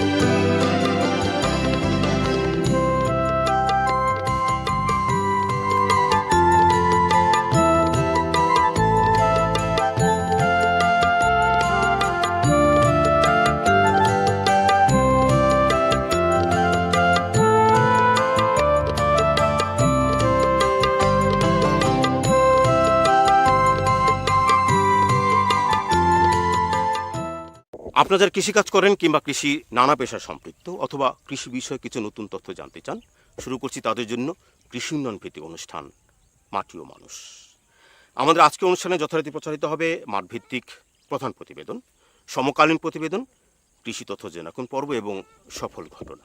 Bye. যারা কৃষিকাজ করেন কিংবা কৃষি নানা পেশায় সম্পৃক্ত অথবা কৃষি বিষয়ে কিছু নতুন তথ্য জানতে চান, শুরু করছি তাদের জন্য কৃষি উন্নয়ন ভিত্তিক অনুষ্ঠান, মাটি ও মানুষ। আমাদের আজকের অনুষ্ঠানে যথারীতি প্রচারিত হবে মাঠভিত্তিক প্রধান প্রতিবেদন, সমকালীন প্রতিবেদন, কৃষি তথ্য জেনাকুন পর্ব এবং সফল ঘটনা।